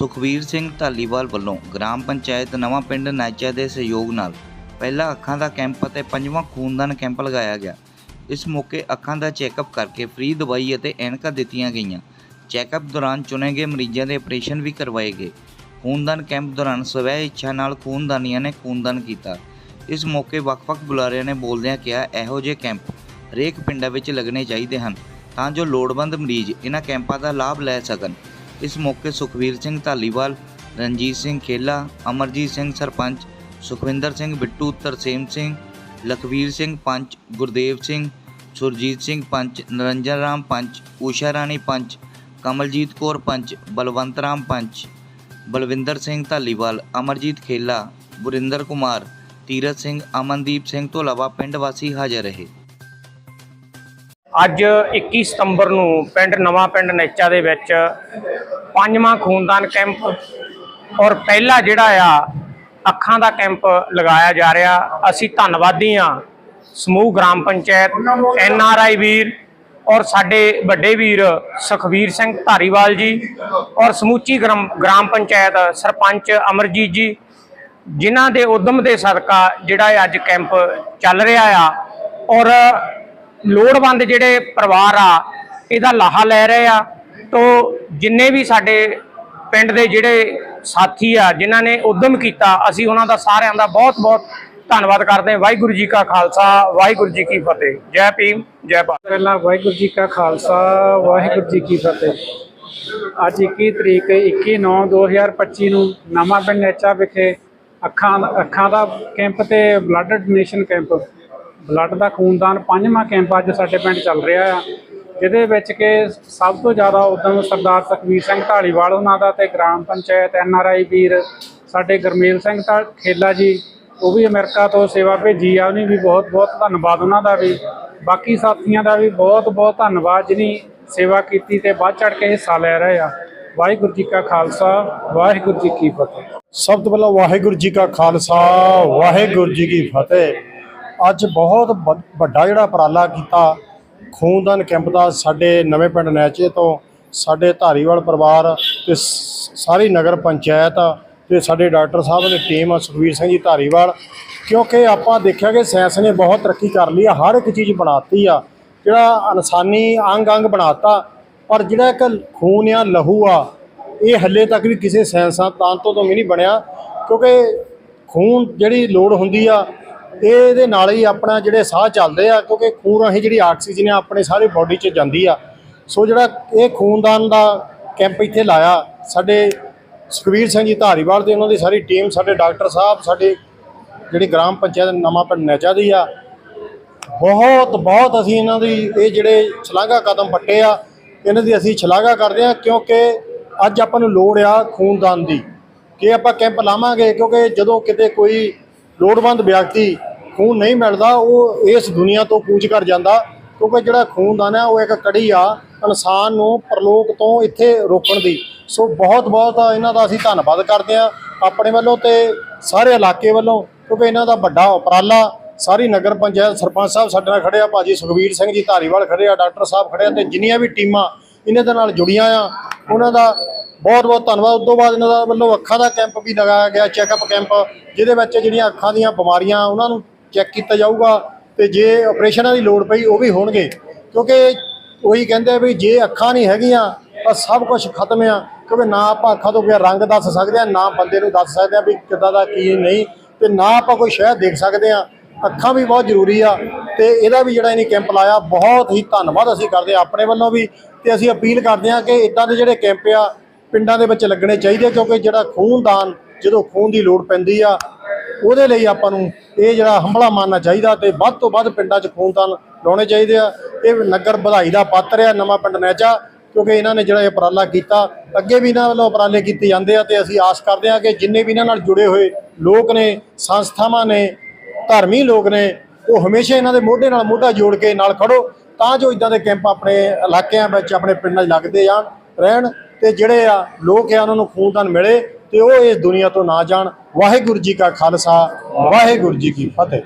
ਸੁਖਵੀਰ ਸਿੰਘ ਧਾਲੀਵਾਲ ਵੱਲੋਂ ਗ੍ਰਾਮ ਪੰਚਾਇਤ ਨਵਾਂ ਪਿੰਡ ਨਾਚਾ ਦੇ ਸਹਿਯੋਗ ਨਾਲ ਪਹਿਲਾ ਅੱਖਾਂ ਦਾ ਕੈਂਪ ਅਤੇ ਪੰਜਵਾਂ ਖੂਨਦਾਨ ਕੈਂਪ ਲਗਾਇਆ ਗਿਆ। ਇਸ ਮੌਕੇ ਅੱਖਾਂ ਦਾ ਚੈੱਕਅਪ ਕਰਕੇ ਫ੍ਰੀ ਦਵਾਈ ਅਤੇ ਐਨਕਾਂ ਦਿੱਤੀਆਂ ਗਈਆਂ। ਚੈੱਕਅਪ ਦੌਰਾਨ ਚੁਣੇ ਗਏ ਮਰੀਜ਼ਾਂ ਦੇ ਆਪਰੇਸ਼ਨ ਵੀ ਕਰਵਾਏ ਗਏ। ਖੂਨਦਾਨ ਕੈਂਪ ਦੌਰਾਨ ਸਵੈ ਇੱਛਾ ਨਾਲ ਖੂਨਦਾਨੀਆਂ ਨੇ ਖੂਨਦਾਨ ਕੀਤਾ। ਇਸ ਮੌਕੇ ਵੱਖ-ਵੱਖ ਬੁਲਾਰਿਆਂ ਨੇ ਬੋਲਦਿਆਂ ਕਿਹਾ, ਇਹੋ ਜਿਹੇ ਕੈਂਪ ਹਰੇਕ ਪਿੰਡਾਂ ਵਿੱਚ ਲੱਗਣੇ ਚਾਹੀਦੇ ਹਨ ਤਾਂ ਜੋ ਲੋੜਵੰਦ ਮਰੀਜ਼ ਇਹਨਾਂ ਕੈਂਪਾਂ ਦਾ ਲਾਭ ਲੈ ਸਕਣ। ਇਸ ਮੌਕੇ ਸੁਖਵੀਰ ਸਿੰਘ ਧਾਲੀਵਾਲ ਰਣਜੀਤ ਸਿੰਘ ਖੇਲਾ ਅਮਰਜੀਤ ਸਿੰਘ ਸਰਪੰਚ ਸੁਖਵਿੰਦਰ ਸਿੰਘ ਬਿੱਟੂ ਤਰਸੇਮ ਸਿੰਘ ਲਖਵੀਰ ਸਿੰਘ ਪੰਚ ਗੁਰਦੇਵ ਸਿੰਘ ਸੁਰਜੀਤ ਸਿੰਘ ਪੰਚ ਨਰਿੰਜਨ ਰਾਮ ਪੰਚ ਊਸ਼ਾ ਰਾਣੀ ਪੰਚ ਕਮਲਜੀਤ ਕੌਰ ਪੰਚ ਬਲਵੰਤ ਰਾਮ ਪੰਚ ਬਲਵਿੰਦਰ ਸਿੰਘ ਧਾਲੀਵਾਲ ਅਮਰਜੀਤ ਖੇਲਾ ਬੁਰਿੰਦਰ ਕੁਮਾਰ ਤੀਰਤ ਸਿੰਘ ਅਮਨਦੀਪ ਸਿੰਘ ਤੋਂ ਇਲਾਵਾ ਪਿੰਡ ਵਾਸੀ ਹਾਜ਼ਰ ਰਹੇ ਅੱਜ 21 ਸਤੰਬਰ ਨੂੰ ਪਿੰਡ ਨਵਾਂ ਪਿੰਡ ਨੈਚਾ ਦੇ ਵਿੱਚ ਪੰਜਵਾਂ ਖੂਨਦਾਨ ਕੈਂਪ ਔਰ ਪਹਿਲਾ ਜਿਹੜਾ ਆ, ਅੱਖਾਂ ਦਾ ਕੈਂਪ ਲਗਾਇਆ ਜਾ ਰਿਹਾ। ਅਸੀਂ ਧੰਨਵਾਦੀ ਆ ਸਮੂਹ ਗ੍ਰਾਮ ਪੰਚਾਇਤ, ਐਨ ਆਰ ਆਈ ਵੀਰ ਔਰ ਸਾਡੇ ਵੱਡੇ ਵੀਰ ਸੁਖਵੀਰ ਸਿੰਘ ਧਾਰੀਵਾਲ ਜੀ ਔਰ ਸਮੂਚੀ ਗ੍ਰਾਮ ਗ੍ਰਾਮ ਪੰਚਾਇਤ ਸਰਪੰਚ ਅਮਰਜੀਤ ਜੀ, ਜਿਨ੍ਹਾਂ ਦੇ ਉਦਮ ਦੇ ਸਦਕਾ ਜਿਹੜਾ ਅੱਜ ਕੈਂਪ ਚੱਲ ਰਿਹਾ ਆ। ਔਰ ਲੋੜਵੰਦ ਜਿਹੜੇ ਪਰਿਵਾਰ ਆ, ਇਹਦਾ ਲਾਹਾ ਲੈ ਰਹੇ ਆ। ਤੋ ਜਿੰਨੇ ਵੀ ਸਾਡੇ ਪਿੰਡ ਦੇ ਜਿਹੜੇ ਸਾਥੀ ਆ, ਜਿਨ੍ਹਾਂ ਨੇ ਉਦਮ ਕੀਤਾ, ਅਸੀਂ ਉਹਨਾਂ ਦਾ ਸਾਰਿਆਂ ਦਾ ਬਹੁਤ-ਬਹੁਤ ਧੰਨਵਾਦ ਕਰਦੇ ਹਾਂ। ਵਾਹਿਗੁਰੂ ਜੀ ਕਾ ਖਾਲਸਾ, ਵਾਹਿਗੁਰੂ ਜੀ ਕੀ ਫਤਿਹ। ਜੈ ਭੀਮ, ਜੈ ਭਾਰਤ। ਪਹਿਲਾਂ ਵਾਹਿਗੁਰੂ ਜੀ ਕਾ ਖਾਲਸਾ, ਵਾਹਿਗੁਰੂ ਜੀ ਕੀ ਫਤਿਹ। ਅੱਜ 21 ਤਰੀਕ 21/9/2025 ਨੂੰ ਨਵਾਂ ਪਿੰਡ ਨੇਚਾ ਵਿਖੇ ਅੱਖਾਂ ਅੱਖਾਂ ਦਾ ਕੈਂਪ ਤੇ ਬਲੱਡ ਡੋਨੇਸ਼ਨ ਕੈਂਪ ਬਲੱਡ ਦਾ ਖੂਨਦਾਨ ਪੰਜਵਾਂ ਕੈਂਪ ਅੱਜ ਸਾਡੇ ਪਿੰਡ ਚੱਲ ਰਿਹਾ ਆ। ਜਿਹਦੇ ਵਿੱਚ ਕਿ ਸਭ ਤੋਂ ਜ਼ਿਆਦਾ ਉਦਮ ਸਰਦਾਰ ਸੁਖਵੀਰ ਸਿੰਘ ਢਾਲੀਵਾਲ ਉਹਨਾਂ ਦਾ ਤੇ ਗ੍ਰਾਮ ਪੰਚਾਇਤ ਐਨ ਆਰ ਆਈ ਵੀਰ, ਸਾਡੇ ਗਰਮੇਲ ਸਿੰਘ ਢਾ- ਖੇਲਾ ਜੀ, ਉਹ ਵੀ ਅਮਰੀਕਾ ਤੋਂ ਸੇਵਾ ਭੇਜੀ ਆ, ਉਹਨੇ ਵੀ ਬਹੁਤ ਬਹੁਤ ਧੰਨਵਾਦ ਉਹਨਾਂ ਦਾ ਵੀ। ਬਾਕੀ ਸਾਥੀਆਂ ਦਾ ਵੀ ਬਹੁਤ ਬਹੁਤ ਧੰਨਵਾਦ ਜਿਨੀ ਸੇਵਾ ਕੀਤੀ ਤੇ ਵੱਧ ਚੜ ਕੇ ਹਿੱਸਾ ਲੈ ਰਹੇ ਆ। ਵਾਹਿਗੁਰੂ ਜੀ ਕਾ ਖਾਲਸਾ, ਵਾਹਿਗੁਰੂ ਜੀ ਕੀ ਫਤਿਹ। ਸਭ ਤੋਂ ਪਹਿਲਾਂ ਵਾਹਿਗੁਰੂ ਜੀ ਕਾ ਖਾਲਸਾ, ਵਾਹਿਗੁਰੂ ਜੀ ਕੀ ਫਤਿਹ। ਅੱਜ ਬਹੁਤ ਵ- ਵੱਡਾ ਜਿਹੜਾ ਉਪਰਾਲਾ ਕੀਤਾ। ਖੂਨਦਾਨ ਕੈਂਪ ਦਾ ਸਾਡੇ ਨਵੇਂ ਪਿੰਡ ਨੈਚੇ ਤੋਂ, ਸਾਡੇ ਧਾਰੀਵਾਲ ਪਰਿਵਾਰ ਤੇ ਸ- ਸਾਰੀ ਨਗਰ ਪੰਚਾਇਤ ਤੇ ਸਾਡੇ ਡਾਕਟਰ ਸਾਹਿਬ ਦੀ ਟੀਮ ਸੁਖਵੀਰ ਸਿੰਘ ਜੀ ਧਾਰੀਵਾਲ, ਕਿਉਂਕਿ ਆਪਾਂ ਦੇਖਿਆ ਕਿ ਸਾਇੰਸ ਨੇ ਬਹੁਤ ਤਰੱਕੀ ਕਰ ਲਈ ਆ, ਹਰ ਇੱਕ ਚੀਜ਼ ਬਣਾਤੀ ਆ। ਜਿਹੜਾ ਇਨਸਾਨੀ ਅੰਗ ਅੰਗ ਬਣਾਤਾ, ਪਰ ਜਿਹੜਾ ਇੱਕ ਖੂਨ ਆ, ਲਹੂ ਆ, ਇਹ ਹੱਲੇ ਤੱਕ ਵੀ ਕਿਸੇ ਸਾਇੰਸਦਾਨ ਤੋਂ ਤੋਂ ਵੀ ਨਹੀਂ ਬਣਿਆ, ਕਿਉਂਕਿ ਖੂਨ ਜਿਹੜੀ ਲੋੜ ਹੁੰਦੀ ਆ ਇਹਦੇ ਨਾਲ ਹੀ ਆਪਣਾ ਜਿਹੜੇ ਸਾਹ ਚੱਲਦੇ ਆ, ਕਿਉਂਕਿ ਖੂਨ ਰਾਹੀਂ ਜਿਹੜੀ ਆਕਸੀਜਨ ਆ, ਆਪਣੇ ਸਾਰੇ ਬਾਡੀ 'ਚ ਜਾਂਦੀ ਆ। ਸੋ ਜਿਹੜਾ ਇਹ ਖੂਨਦਾਨ ਦਾ ਕੈਂਪ ਇੱਥੇ ਲਾਇਆ, ਸਾਡੇ ਸੁਖਵੀਰ ਸਿੰਘ ਜੀ ਧਾਰੀਵਾਲ ਤੇ ਉਹਨਾਂ ਦੀ ਸਾਰੀ ਟੀਮ ਸਾਡੇ ਡਾਕਟਰ ਸਾਹਿਬ, ਸਾਡੇ ਜਿਹੜੀ ਗ੍ਰਾਮ ਪੰਚਾਇਤ ਨਵਾਂ ਪਿੰਡ ਨੈਚਾ ਦੀ ਆ। ਬਹੁਤ ਬਹੁਤ ਅਸੀਂ ਇਹਨਾਂ ਦੀ ਇਹ ਜਿਹੜੇ ਛਲਾਂਗਾ ਕਦਮ ਪੱਟੇ ਆ, ਇਹਨਾਂ ਦੀ ਅਸੀਂ ਛਲਾਂਗਾ ਕਰਦੇ ਆ, ਕਿਉਂਕਿ ਅੱਜ ਆਪਾਂ ਨੂੰ ਲੋੜ ਆ ਖੂਨਦਾਨ ਦੀ। ਕਿ ਆਪਾਂ ਕੈਂਪ ਲਾਵਾਂਗੇ, ਕਿਉਂਕਿ ਜਦੋਂ ਕਿਤੇ ਕੋਈ ਲੋੜਵੰਦ ਵਿਅਕਤੀ ਖੂਨ ਨਹੀਂ ਮਿਲਦਾ, ਉਹ ਇਸ ਦੁਨੀਆ ਤੋਂ ਕੂਚ ਕਰ ਜਾਂਦਾ, ਕਿਉਂਕਿ ਜਿਹੜਾ ਖੂਨਦਾਨ ਹੈ, ਉਹ ਇੱਕ ਕੜੀ ਆ ਇਨਸਾਨ ਨੂੰ ਪਰਲੋਕ ਤੋਂ ਇੱਥੇ ਰੋਕਣ ਦੀ। ਸੋ ਬਹੁਤ ਬਹੁਤ ਇਹਨਾਂ ਦਾ ਅਸੀਂ ਧੰਨਵਾਦ ਕਰਦੇ ਆ ਆਪਣੇ ਵੱਲੋਂ ਤੇ ਸਾਰੇ ਇਲਾਕੇ ਵੱਲੋਂ, ਕਿਉਂਕਿ ਇਹਨਾਂ ਦਾ ਵੱਡਾ ਉਪਰਾਲਾ ਸਾਰੀ ਨਗਰ ਪੰਚਾਇਤ ਸਰਪੰਚ ਸਾਹਿਬ ਸਾਡੇ ਨਾਲ ਖੜੇ ਆ, ਭਾਜੀ ਸੁਖਵੀਰ ਸਿੰਘ ਜੀ ਧਾਰੀਵਾਲ ਖੜੇ ਆ, ਡਾਕਟਰ ਸਾਹਿਬ ਖੜੇ ਆ ਤੇ ਜਿੰਨੀਆਂ ਵੀ ਟੀਮਾਂ ਇਹਨਾਂ ਦੇ ਨਾਲ ਜੁੜੀਆਂ ਆ, ਉਹਨਾਂ ਦਾ ਬਹੁਤ ਬਹੁਤ ਧੰਨਵਾਦ। ਉਸ ਤੋਂ ਬਾਅਦ ਇਹਨਾਂ ਦਾ ਵੱਲੋਂ ਅੱਖਾਂ ਦਾ ਕੈਂਪ ਵੀ ਲਗਾਇਆ ਗਿਆ ਚੈੱਕਅਪ ਕੈਂਪ ਜਿਹਦੇ ਵਿੱਚ ਜਿਹੜੀਆਂ ਅੱਖਾਂ ਦੀਆਂ ਬਿਮਾਰੀਆਂ, ਉਹਨਾਂ ਨੂੰ ਚੈੱਕ ਕੀਤਾ ਜਾਊਗਾ ਤੇ ਜੇ ਆਪਰੇਸ਼ਨਾਂ ਦੀ ਲੋੜ ਪਈ ਉਹ ਵੀ ਹੋਣਗੇ। ਕਿਉਂਕਿ ਉਹੀ ਕਹਿੰਦੇ ਵੀ ਜੇ ਅੱਖਾਂ ਨਹੀਂ ਹੈਗੀਆਂ ਤਾਂ ਸਭ ਕੁਝ ਖਤਮ ਆ। ਕਿਉਂਕਿ ਨਾ ਆਪਾਂ ਅੱਖਾਂ ਤੋਂ ਬਿਨਾਂ ਰੰਗ ਦੱਸ ਸਕਦੇ ਆ, ਨਾ ਬੰਦੇ ਨੂੰ ਦੱਸ ਸਕਦੇ ਆ ਵੀ ਕਿੱਦਾਂ ਦਾ, ਕੀ ਨਹੀਂ ਤੇ ਨਾ ਆਪਾਂ ਕੋਈ ਸ਼ਹਿਰ ਦੇਖ ਸਕਦੇ ਆ। ਅੱਖਾਂ ਵੀ ਬਹੁਤ ਜ਼ਰੂਰੀ ਆ ਤੇ ਇਹਦਾ ਵੀ ਜਿਹੜਾ ਇਹਨੇ ਕੈਂਪ ਲਾਇਆ, ਬਹੁਤ ਹੀ ਧੰਨਵਾਦ ਅਸੀਂ ਕਰਦੇ ਆ ਆਪਣੇ ਵੱਲੋਂ ਵੀ ਤੇ ਅਸੀਂ ਅਪੀਲ ਕਰਦੇ ਆ ਕਿ ਇਦਾਂ ਦੇ ਜਿਹੜੇ ਕੈਂਪ ਆ ਪਿੰਡਾਂ ਦੇ ਵਿੱਚ ਲੱਗਣੇ ਚਾਹੀਦੇ ਕਿਉਂਕਿ ਜਿਹੜਾ ਖੂਨਦਾਨ, ਜਦੋਂ ਖੂਨ ਦੀ ਲੋੜ ਪੈਂਦੀ ਆ, ਉਹਦੇ ਲਈ ਆਪਾਂ ਨੂੰ ਇਹ ਜਿਹੜਾ ਹੰਭਲਾ ਮਾਨਣਾ ਚਾਹੀਦਾ ਤੇ ਵੱਧ ਤੋਂ ਵੱਧ ਪਿੰਡਾਂ 'ਚ ਖੂਨਦਾਨ ਲਾਉਣੇ ਚਾਹੀਦੇ ਆ। ਇਹ ਨਗਰ ਵਧਾਈ ਦਾ ਪਾਤਰ ਆ, ਨਵਾਂ ਪਿੰਡ ਨੈਚਾ ਕਿਉਂਕਿ ਇਹਨਾਂ ਨੇ ਜਿਹੜਾ ਇਹ ਉਪਰਾਲਾ ਕੀਤਾ, ਅੱਗੇ ਵੀ ਇਹਨਾਂ ਵੱਲੋਂ ਉਪਰਾਲੇ ਕੀਤੇ ਜਾਂਦੇ ਆ ਤੇ ਅਸੀਂ ਆਸ ਕਰਦੇ ਆ ਕਿ ਜਿੰਨੇ ਵੀ ਇਹਨਾਂ ਨਾਲ ਜੁੜੇ ਹੋਏ ਲੋਕ ਨੇ, ਸੰਸਥਾਵਾਂ ਨੇ ਧਰਮੀ ਲੋਕ ਨੇ, ਉਹ ਹਮੇਸ਼ਾ ਇਹਨਾਂ ਦੇ ਮੋਢੇ ਨਾਲ ਮੋਢਾ ਜੋੜ ਕੇ ਨਾਲ ਖੜੋ, ਤਾਂ ਜੋ ਇਦਾਂ ਦੇ ਕੈਂਪ ਆਪਣੇ ਇਲਾਕਿਆਂ ਵਿੱਚ, ਆਪਣੇ ਪਿੰਡਾਂ 'ਚ ਲੱਗਦੇ ਜਾਣ, ਰਹਿਣ ਤੇ ਜਿਹੜੇ ਆ ਲੋਕ ਆ ਉਹਨਾਂ ਨੂੰ ਖੂਨਦਾਨ ਮਿਲੇ ਤੇ ਉਹ ਇਸ ਦੁਨੀਆ ਤੋਂ ਨਾ ਜਾਣ। ਵਾਹਿਗੁਰੂ ਜੀ ਕਾ ਖਾਲਸਾ, ਵਾਹਿਗੁਰੂ ਜੀ ਕੀ ਫਤਿਹ।